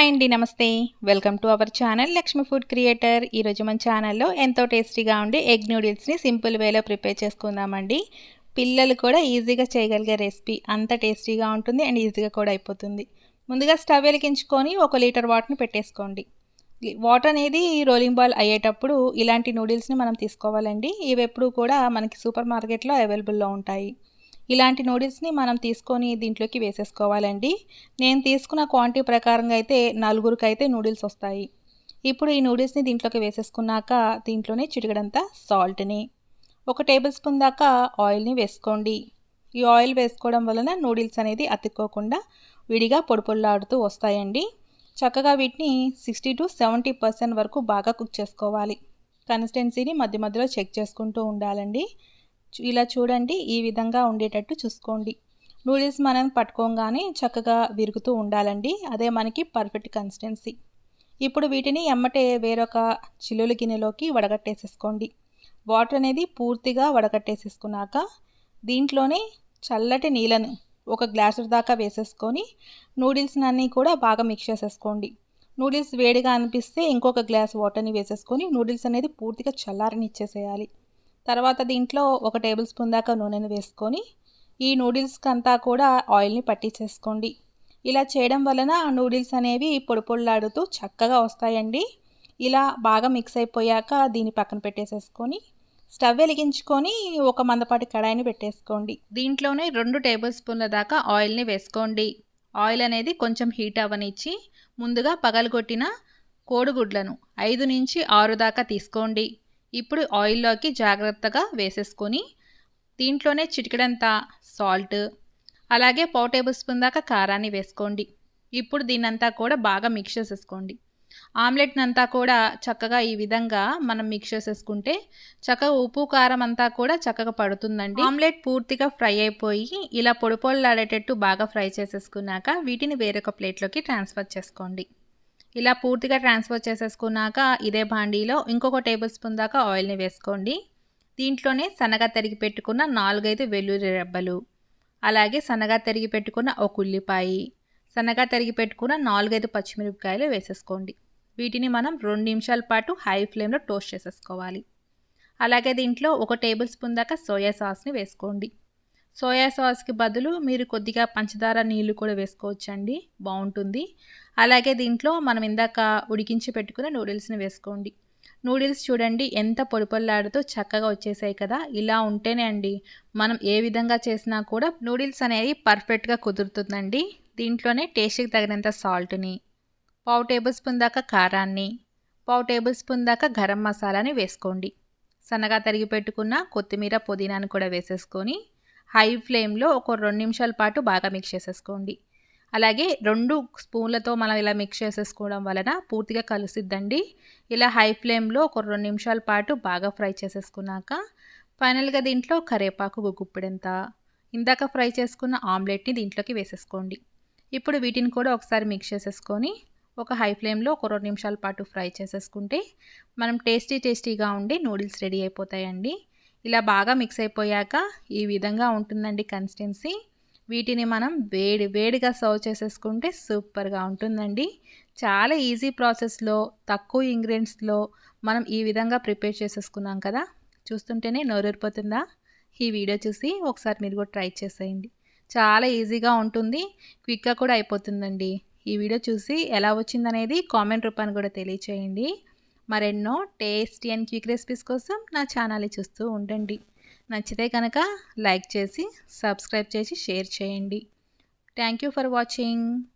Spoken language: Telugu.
హాయ్ అండి నమస్తే. Welcome to our channel Lakshmi food creator. ఈరోజు మన ఛానల్లో ఎంతో టేస్టీగా ఉండే ఎగ్ నూడిల్స్ని సింపుల్ వేలో ప్రిపేర్ చేసుకుందామండి. పిల్లలు కూడా ఈజీగా చేయగలిగే రెసిపీ. అంత టేస్టీగా ఉంటుంది అండ్ ఈజీగా కూడా అయిపోతుంది. ముందుగా స్టవ్ వెలిగించుకొని ఒక లీటర్ వాటర్ని పెట్టేసుకోండి. వాటర్ అనేది రోలింగ్ బాల్ అయ్యేటప్పుడు ఇలాంటి నూడిల్స్ని మనం తీసుకోవాలండి. ఇవి ఎప్పుడు కూడా మనకి సూపర్ మార్కెట్లో అవైలబుల్లో ఉంటాయి. ఇలాంటి నూడిల్స్ని మనం తీసుకొని దీంట్లోకి వేసేసుకోవాలండి. నేను తీసుకున్న క్వాంటిటీ ప్రకారంగా అయితే నలుగురికి అయితే నూడిల్స్ వస్తాయి. ఇప్పుడు ఈ నూడిల్స్ని దీంట్లోకి వేసేసుకున్నాక దీంట్లోనే చిటికడంతా సాల్ట్ని. ఒక టేబుల్ స్పూన్ దాకా ఆయిల్ని వేసుకోండి. ఈ ఆయిల్ వేసుకోవడం వలన నూడిల్స్ అనేది అతుక్కోకుండా విడిగా పొడిపొల్లాడుతూ వస్తాయండి. చక్కగా వీటిని సిక్స్టీ టు సెవెంటీ పర్సెంట్ వరకు బాగా కుక్ చేసుకోవాలి. కన్సిస్టెన్సీని మధ్య మధ్యలో చెక్ చేసుకుంటూ ఉండాలండి. ఇలా చూడండి ఈ విధంగా ఉండేటట్టు చూసుకోండి. నూడిల్స్ మనం పట్టుకోగానే చక్కగా విరుగుతూ ఉండాలండి. అదే మనకి పర్ఫెక్ట్ కన్సిస్టెన్సీ. ఇప్పుడు వీటిని ఎమ్మటే వేరొక చిల్లుల గిన్నెలోకి వడగట్టేసేసుకోండి. వాటర్ అనేది పూర్తిగా వడగట్టేసేసుకున్నాక దీంట్లోనే చల్లటి నీళ్ళను ఒక గ్లాసు దాకా వేసేసుకొని నూడిల్స్ని అన్నీ కూడా బాగా మిక్స్ చేసేసుకోండి. నూడిల్స్ వేడిగా అనిపిస్తే ఇంకొక గ్లాస్ వాటర్ని వేసేసుకొని నూడిల్స్ అనేది పూర్తిగా చల్లారని ఇచ్చేసేయాలి తర్వాత దీంట్లో ఒక టేబుల్ స్పూన్ దాకా నూనెను వేసుకొని ఈ నూడిల్స్కి అంతా కూడా ఆయిల్ని పట్టించేసుకోండి. ఇలా చేయడం వలన నూడిల్స్ అనేవి పొడి పొడిలాడుతూ చక్కగా వస్తాయండి. ఇలా బాగా మిక్స్ అయిపోయాక దీన్ని పక్కన పెట్టేసేసుకొని స్టవ్ వెలిగించుకొని ఒక మందపాటి కడాయిని పెట్టేసుకోండి. దీంట్లోనే రెండు టేబుల్ స్పూన్ల దాకా ఆయిల్ని వేసుకోండి. ఆయిల్ అనేది కొంచెం హీట్ అవ్వనిచ్చి ముందుగా పగలగొట్టిన కోడిగుడ్లను ఐదు నుంచి ఆరు దాకా తీసుకోండి. ఇప్పుడు ఆయిల్లోకి జాగ్రత్తగా వేసేసుకొని దీంట్లోనే చిటికడంతా సాల్ట్ అలాగే పావు టేబుల్ స్పూన్ దాకా కారాన్ని వేసుకోండి. ఇప్పుడు దీన్నంతా కూడా బాగా మిక్స్ చేసేసుకోండి. ఆమ్లెట్నంతా కూడా చక్కగా ఈ విధంగా మనం మిక్స్ చేసేసుకుంటే చక్కగా ఉప్పు కారం అంతా కూడా చక్కగా పడుతుందండి. ఆమ్లెట్ పూర్తిగా ఫ్రై అయిపోయి ఇలా పొడి పొడిలాడేటట్టు బాగా ఫ్రై చేసేసుకున్నాక వీటిని వేరొక ప్లేట్లోకి ట్రాన్స్ఫర్ చేసుకోండి. ఇలా పూర్తిగా ట్రాన్స్ఫర్ చేసేసుకున్నాక ఇదే బాండీలో ఇంకొక టేబుల్ స్పూన్ దాకా ఆయిల్ని వేసుకోండి. దీంట్లోనే సన్నగా తరిగి పెట్టుకున్న నాలుగైదు వెల్లుల్లి రెబ్బలు అలాగే సన్నగా తరిగి పెట్టుకున్న ఒక ఉల్లిపాయ సన్నగా తరిగి పెట్టుకున్న నాలుగైదు పచ్చిమిరపకాయలు వేసేసుకోండి. వీటిని మనం రెండు నిమిషాల పాటు హై ఫ్లేమ్లో టోస్ట్ చేసేసుకోవాలి. అలాగే దీంట్లో ఒక టేబుల్ స్పూన్ దాకా సోయా సాస్ని వేసుకోండి. సోయా సాస్కి బదులు మీరు కొద్దిగా పంచదార నీళ్ళు కూడా వేసుకోవచ్చండి. బాగుంటుంది అలాగే దీంట్లో మనం ఇందాక ఉడికించి పెట్టుకున్న నూడిల్స్ని వేసుకోండి. నూడిల్స్ చూడండి ఎంత పొడిపొల్లాడుతూ చక్కగా వచ్చేసాయి కదా. ఇలా ఉంటేనే అండి మనం ఏ విధంగా చేసినా కూడా నూడిల్స్ అనేది పర్ఫెక్ట్గా కుదురుతుందండి. దీంట్లోనే టేస్ట్కి తగినంత సాల్ట్ని పావు టేబుల్ స్పూన్ దాకా కారాన్ని పావు టేబుల్ స్పూన్ దాకా గరం మసాలాని వేసుకోండి. సన్నగా తరిగి పెట్టుకున్న కొత్తిమీర పుదీనాని కూడా వేసేసుకొని హై ఫ్లేమ్లో ఒక రెండు నిమిషాల పాటు బాగా మిక్స్ చేసేసుకోండి. అలాగే రెండు స్పూన్లతో మనం ఇలా మిక్స్ చేసేసుకోవడం వలన పూర్తిగా కలుసిద్దండి. ఇలా హై ఫ్లేమ్లో ఒక రెండు నిమిషాల పాటు బాగా ఫ్రై చేసేసుకున్నాక ఫైనల్గా దీంట్లో కరేపాకు గుప్పిడంత ఇందాక ఫ్రై చేసుకున్న ఆమ్లెట్ని దీంట్లోకి వేసేసుకోండి. ఇప్పుడు వీటిని కూడా ఒకసారి మిక్స్ చేసేసుకొని ఒక హై ఫ్లేమ్లో ఒక రెండు నిమిషాల పాటు ఫ్రై చేసేసుకుంటే మనం టేస్టీ టేస్టీగా ఉండి నూడిల్స్ రెడీ అయిపోతాయండి. ఇలా బాగా మిక్స్ అయిపోయాక ఈ విధంగా ఉంటుందండి కన్సిస్టెన్సీ వీటిని మనం వేడి వేడిగా సర్వ్ చేసేసుకుంటే సూపర్గా ఉంటుందండి. చాలా ఈజీ ప్రాసెస్లో తక్కువ ఇంగ్రీడియంట్స్లో మనం ఈ విధంగా ప్రిపేర్ చేసేసుకున్నాం కదా. చూస్తుంటేనే నోరూరిపోతుందా? ఈ వీడియో చూసి ఒకసారి మీరు కూడా ట్రై చేసేయండి. చాలా ఈజీగా ఉంటుంది క్విక్గా కూడా అయిపోతుందండి. ఈ వీడియో చూసి ఎలా వచ్చిందనేది కామెంట్ రూపాన్ని కూడా తెలియచేయండి. మరెన్నో టేస్టీ అండ్ క్విక్ రెసిపీస్ కోసం నా ఛానల్ని చూస్తూ ఉండండి. నచ్చితే కనుక లైక్ చేసి సబ్స్క్రైబ్ చేసి షేర్ చేయండి. Thank you for watching.